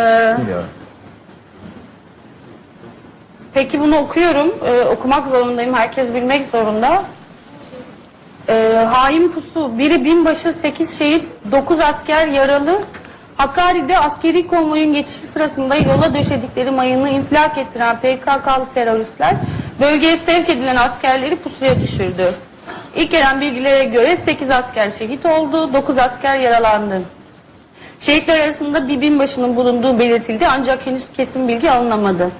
Ee, Biliyorum. Peki bunu okuyorum. Ee, okumak zorundayım. Herkes bilmek zorunda. Ee, hain pusu. Biri binbaşı, sekiz şehit, dokuz asker yaralı. Hakkari'de askeri konvoyun geçişi sırasında yola döşedikleri mayını infilak ettiren PKK'lı teröristler bölgeye sevk edilen askerleri pusuya düşürdü. İlk gelen bilgilere göre 8 asker şehit oldu, 9 asker yaralandı. Şehitler arasında bir binbaşının bulunduğu belirtildi ancak henüz kesin bilgi alınamadı.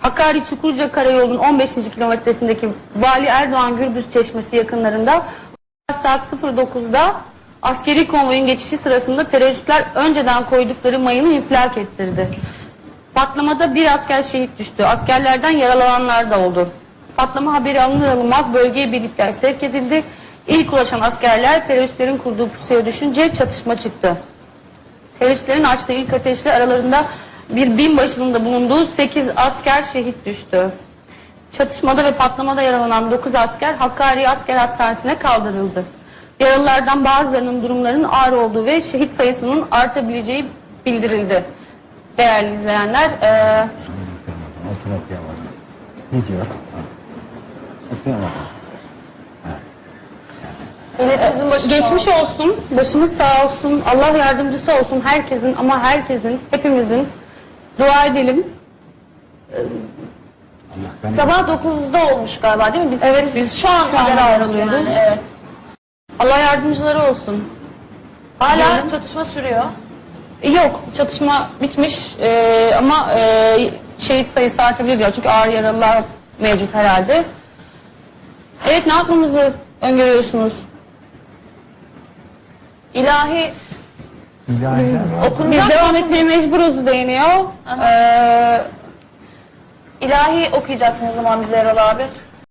Hakkari Çukurca Karayolu'nun 15. kilometresindeki Vali Erdoğan Gürbüz Çeşmesi yakınlarında saat 09'da askeri konvoyun geçişi sırasında teröristler önceden koydukları mayını infilak ettirdi. Patlamada bir asker şehit düştü. Askerlerden yaralananlar da oldu. Patlama haberi alınır alınmaz bölgeye birlikler sevk edildi. İlk ulaşan askerler teröristlerin kurduğu pusuya düşünce çatışma çıktı. Teröristlerin açtığı ilk ateşle aralarında bir binbaşının da bulunduğu 8 asker şehit düştü. Çatışmada ve patlamada yaralanan 9 asker Hakkari Asker Hastanesi'ne kaldırıldı. Yaralılardan bazılarının durumlarının ağır olduğu ve şehit sayısının artabileceği bildirildi. Değerli izleyenler, eee, Altını okuyamadım. Ne diyor? Okuyamadım. Milletimizin başı geçmiş olsun, başımız sağ olsun, Allah yardımcısı olsun herkesin ama herkesin, hepimizin dua edelim. Sabah 9'da olmuş galiba değil mi? Biz, Evet, biz şu an şu an haber aldık ayrılıyoruz. yani, Evet. Allah yardımcıları olsun. Hala Diyelim. çatışma sürüyor. Yok çatışma bitmiş Ee, ama e, şehit sayısı artabilir diyor. Çünkü ağır yaralılar mevcut herhalde. Evet ne yapmamızı öngörüyorsunuz? İlahi İlahi okunacak Biz devam etmeye mecburuz deniyor. Ee, ilahi okuyacaksın o zaman bize Erol abi.